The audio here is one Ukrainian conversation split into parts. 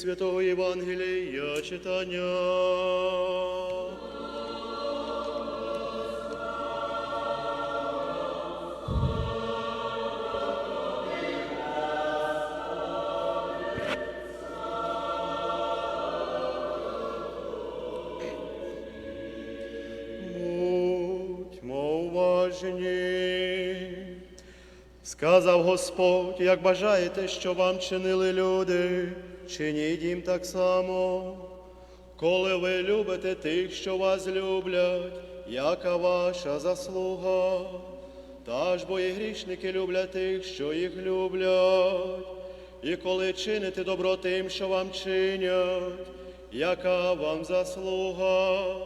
Святого Євангелія читання. Сказав Господь, як бажаєте, що вам чинили люди, чиніть їм так само. Коли ви любите тих, що вас люблять, яка ваша заслуга, та ж бо і грішники люблять тих, що їх люблять. І коли чините добро тим, що вам чинять, яка вам заслуга,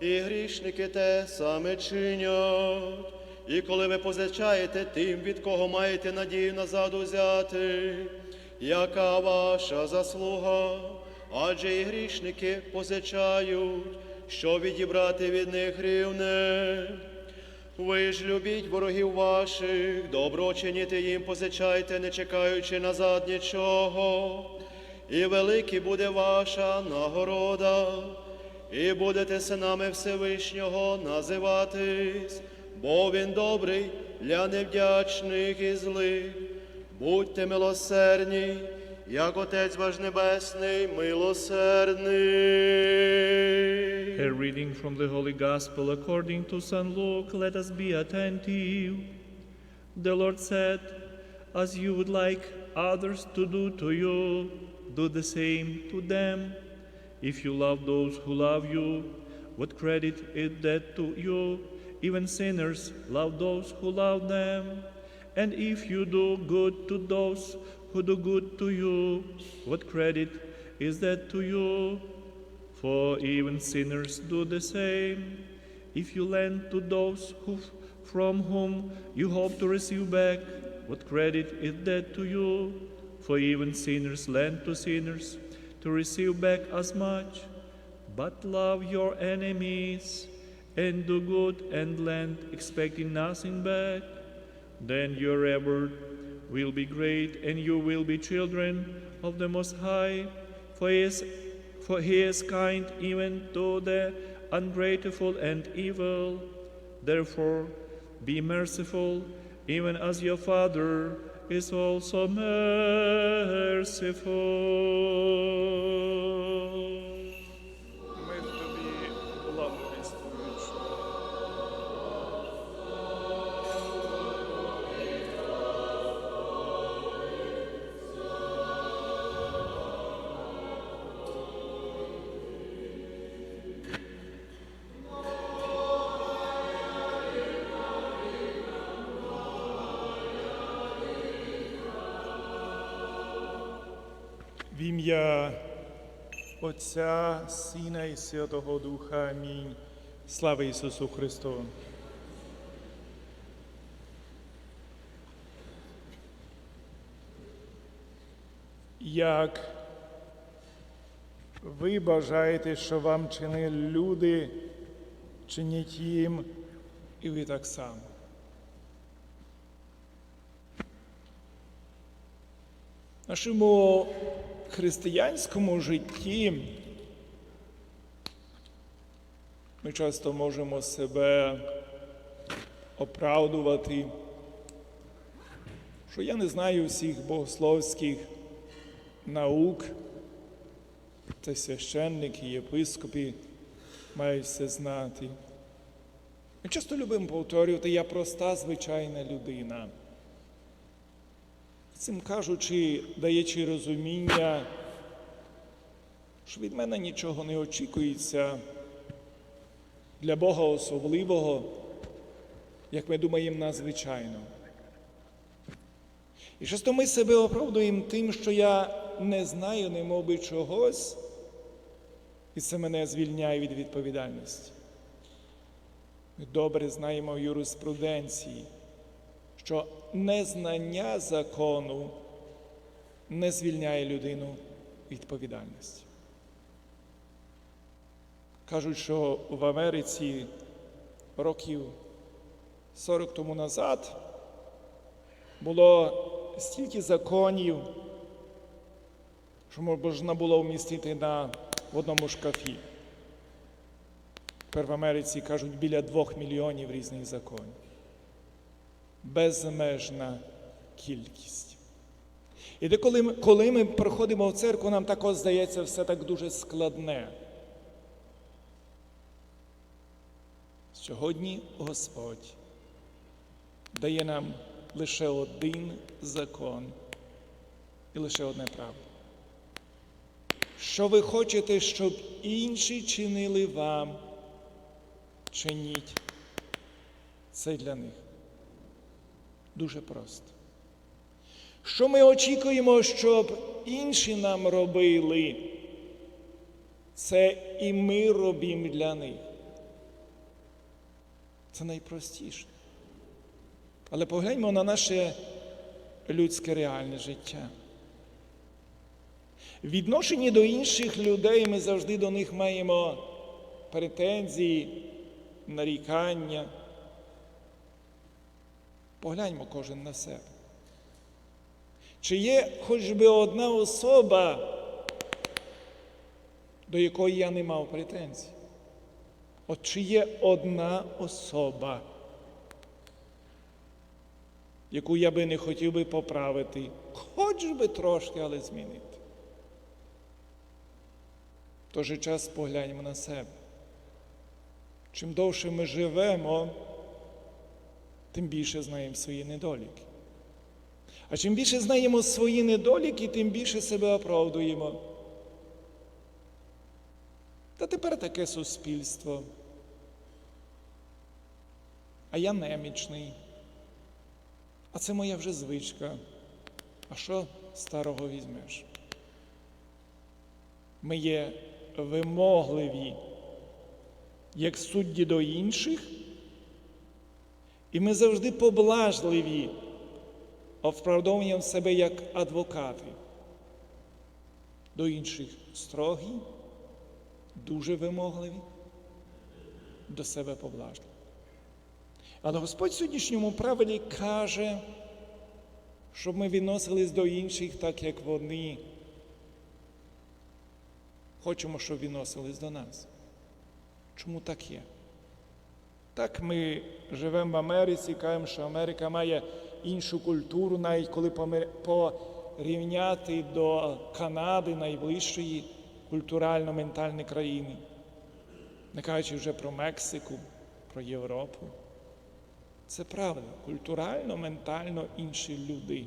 і грішники те саме чинять. І коли ви позичаєте тим, від кого маєте надію назад узяти, яка ваша заслуга, адже і грішники позичають, що відібрати від них рівне. Ви ж любіть ворогів ваших, добро чиніте їм, позичайте, не чекаючи назад нічого, і великий буде ваша нагорода, і будете синами Всевишнього називатись, бо він добрий для невдячних і злих. Будьте милосердні, як Отець ваш Небесний, милосердний. A reading from the Holy Gospel according to St. Luke. Let us be attentive. The Lord said, As you would like others to do to you, do the same to them. If you love those who love you, what credit is that to you? Even sinners love those who love them. And if you do good to those who do good to you, what credit is that to you? For even sinners do the same. If you lend to those who, from whom you hope to receive back, what credit is that to you? For even sinners lend to sinners to receive back as much. But love your enemies and do good and lend, expecting nothing back. Then your reward will be great, and you will be children of the Most High. For he is, for he is kind even to the ungrateful and evil. Therefore, be merciful, even as your Father is also merciful. Ім'я Отця, Сина і Святого Духа. Амінь. Слава Ісусу Христу. Як ви бажаєте, що вам чинили люди, чиніть їм і ви так само. Нашому християнському житті ми часто можемо себе оправдувати, що я не знаю всіх богословських наук, та священники, єпископи мають все знати. Ми часто любимо повторювати, я проста звичайна людина. Цим кажучи, даючи розуміння, що від мене нічого не очікується для Бога особливого, як ми думаємо надзвичайно. І часто ми себе оправдуємо тим, що я не знаю, не мов би чогось, і це мене звільняє від відповідальності. Ми добре знаємо юриспруденції, що незнання закону не звільняє людину від відповідальності. Кажуть, що в Америці років 40 тому назад було стільки законів, що можна було вмістити на в одному шкафі. Тепер в Америці кажуть біля двох мільйонів різних законів. Безмежна кількість. І де коли ми, коли ми приходимо в церкву, нам також здається все так дуже складне. Сьогодні Господь дає нам лише один закон і лише одне право. Що ви хочете, щоб інші чинили вам, чиніть. Це для них. Дуже просто. Що ми очікуємо, щоб інші нам робили, це і ми робимо для них. Це найпростіше. Але погляньмо на наше людське реальне життя. В до інших людей ми завжди до них маємо претензії, нарікання. Погляньмо кожен на себе. Чи є хоч би одна особа, до якої я не мав претензій? От чи є одна особа, яку я би не хотів би поправити, хоч би трошки, але змінити? В той же час погляньмо на себе. Чим довше ми живемо, тим більше знаємо свої недоліки. А чим більше знаємо свої недоліки, тим більше себе оправдуємо. Та тепер таке суспільство. А я немічний. А це моя вже звичка. А що старого візьмеш? Ми є вимогливі, як судді до інших, і ми завжди поблажливі оправдовуємо себе як адвокати. До інших строгі, дуже вимогливі, до себе поблажливі. Але Господь в сьогоднішньому правилі каже, щоб ми відносились до інших так, як вони. Хочемо, щоб відносились до нас. Чому так є? Так ми живемо в Америці, кажемо, що Америка має іншу культуру, навіть коли порівняти до Канади, найближчої культурально-ментальної країни, не кажучи вже про Мексику, про Європу. Це правда, культурально, ментально інші люди.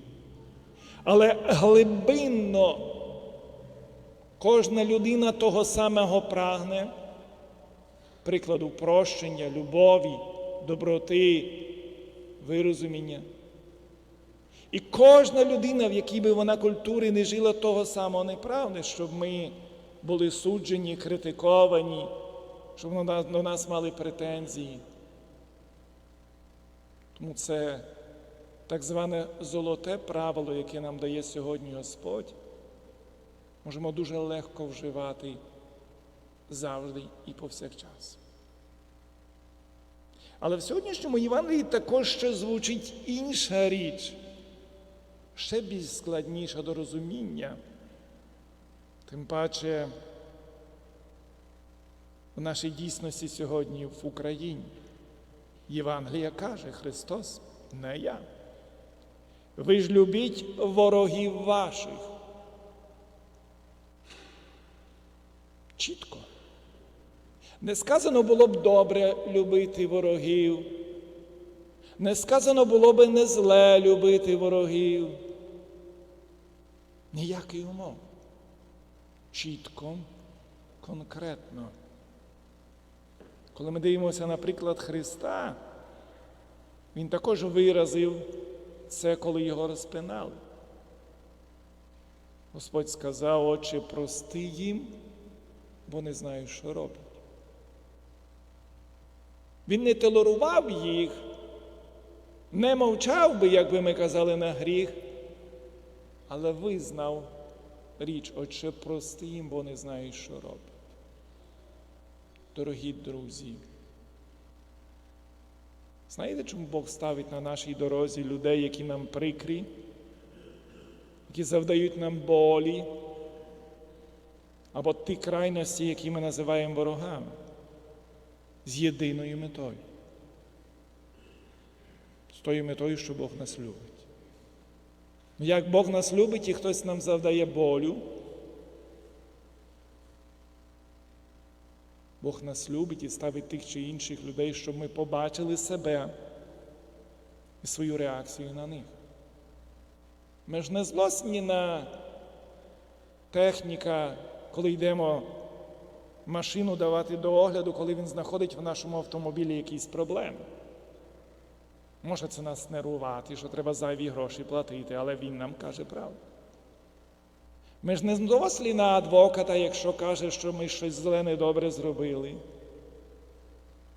Але глибинно кожна людина того самого прагне, прикладу прощення, любові, доброти, вирозуміння. І кожна людина, в якій би вона культурі не жила того самого не прагне, щоб ми були суджені, критиковані, щоб до нас мали претензії. Тому це так зване золоте правило, яке нам дає сьогодні Господь, можемо дуже легко вживати завжди і повсякчас. Але в сьогоднішньому Євангелії також ще звучить інша річ, ще більш складніша до розуміння. Тим паче в нашій дійсності сьогодні в Україні. Євангелія каже Христос, не я. Ви ж любіть ворогів ваших. Чітко. Не сказано було б добре любити ворогів. Не сказано було б не зле любити ворогів. Ніякий умов. Чітко, конкретно. Коли ми дивимося, наприклад, Христа, Він також виразив це, коли його розпинали. Господь сказав, Отче, прости їм, бо не знають, що роблять. Він не толерував їх, не мовчав би, як би ми казали, на гріх, але визнав річ, Отче, прости їм, бо не знають, що роблять. Дорогі друзі, знаєте, чому Бог ставить на нашій дорозі людей, які нам прикрі, які завдають нам болі, або ті крайності, які ми називаємо ворогами, єдиною метою. З тою метою, що Бог нас любить. Ну, Як Бог нас любить і хтось нам завдає болю, Бог нас любить і ставить тих чи інших людей, щоб ми побачили себе і свою реакцію на них. Ми ж не злосні на техніка, коли йдемо машину давати до огляду, коли він знаходить в нашому автомобілі якісь проблеми. Може це нас нервувати, що треба зайві гроші платити, але він нам каже правду. Ми ж не злослі на адвоката, якщо каже, що ми щось зле недобре зробили.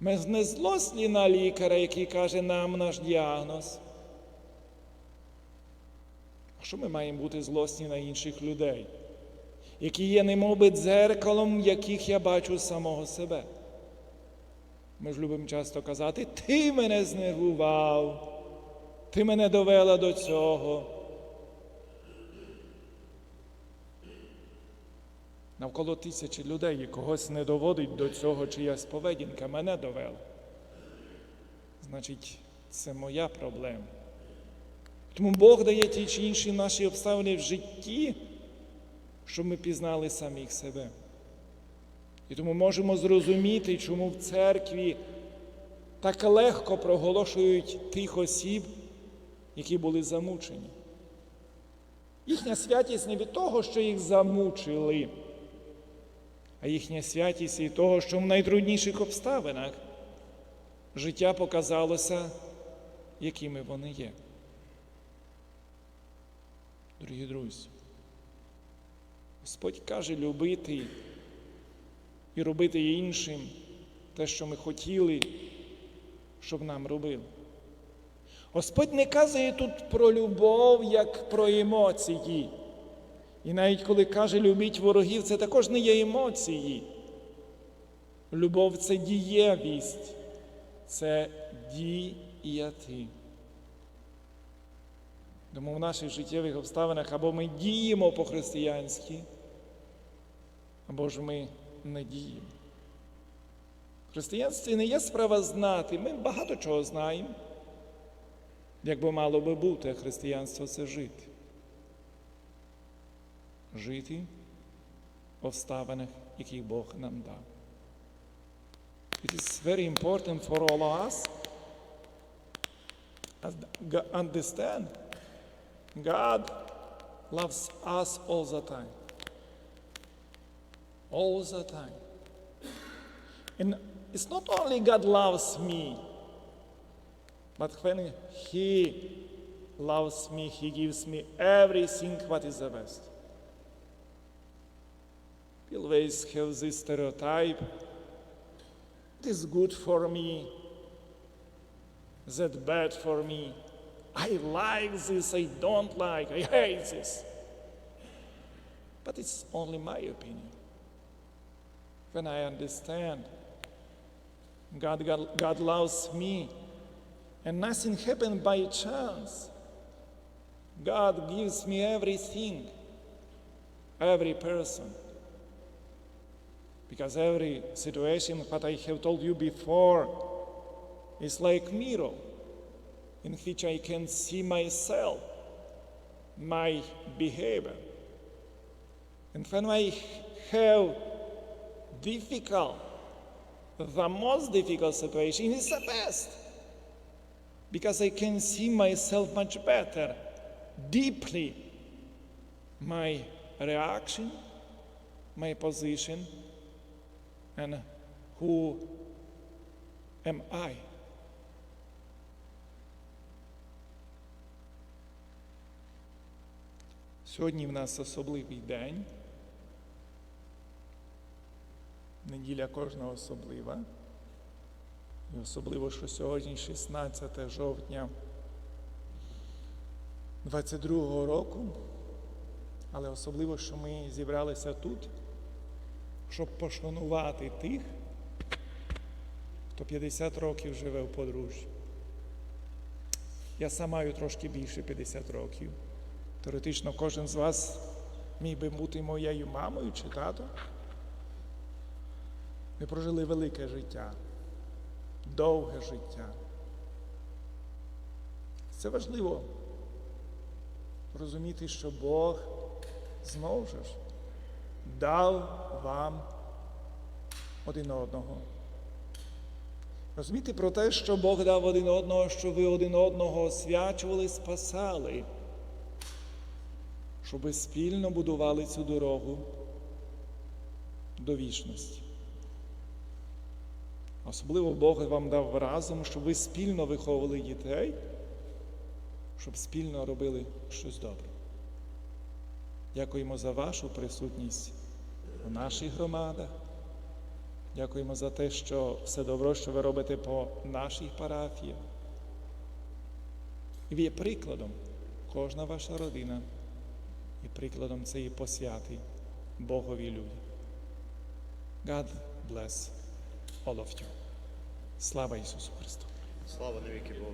Ми ж не злослі на лікаря, який каже нам наш діагноз. А що ми маємо бути злосні на інших людей, які є немовби дзеркалом, яких я бачу самого себе? Ми ж любимо часто казати, ти мене знервував, ти мене довела до цього. Навколо тисячі людей і когось не доводить до цього чиясь поведінка, мене довела. Значить, це моя проблема. Тому Бог дає ті чи інші наші обставини в житті, щоб ми пізнали самих себе. І тому можемо зрозуміти, чому в церкві так легко проголошують тих осіб, які були замучені. Їхня святість не від того, що їх замучили, а їхня святість від того, що в найтрудніших обставинах життя показалося, якими вони є. Дорогі друзі, Господь каже любити і робити іншим те, що ми хотіли, щоб нам робили. Господь не казує тут про любов, як про емоції. І навіть коли каже любіть ворогів, це також не є емоції. Любов це дієвість, це діяти. Тому в наших життєвих обставинах або ми діємо по-християнськи, або ж ми не діємо. Християнстві не є справа знати. Ми багато чого знаємо. Як би мало би бути, а християнство це жити. Жити в обставинах, яких Бог нам дав. It is very important for all of us understand God loves us all the time. All the time. And it's not only God loves me, but when He loves me, He gives me everything what is the best. We always have this stereotype it is good for me, that bad for me. I like this, I don't like, I hate this. But it's only my opinion. When I understand God, God, God loves me and nothing happened by chance, God gives me everything, every person. Because every situation, what I have told you before, is like mirror in which I can see myself, my behavior. And when I have difficult, the most difficult situation is the best. Because I can see myself much better, deeply, my reaction, my position, and who am I? Сьогодні в нас особливий день. Неділя кожна особлива. І особливо, що сьогодні 16 жовтня 22 року. Але особливо, що ми зібралися тут, щоб пошанувати тих, хто 50 років живе в подружжі. Я сам маю трошки більше 50 років. Теоретично кожен з вас міг би бути моєю мамою чи татом. Ми прожили велике життя, довге життя. Це важливо розуміти, що Бог знову ж дав вам один одного. Розуміти про те, що Бог дав один одного, що ви один одного освячували, спасали, щоб ви спільно будували цю дорогу до вічності. Особливо Бог вам дав разом, щоб ви спільно виховували дітей, щоб спільно робили щось добре. Дякуємо за вашу присутність у наших громадах. Дякуємо за те, що все добро, що ви робите по наших парафіях. І ви є прикладом, кожна ваша родина є прикладом цієї посвяти Богові люди. God bless all of you. Слава Ісусу Христу! Слава навіки Богу.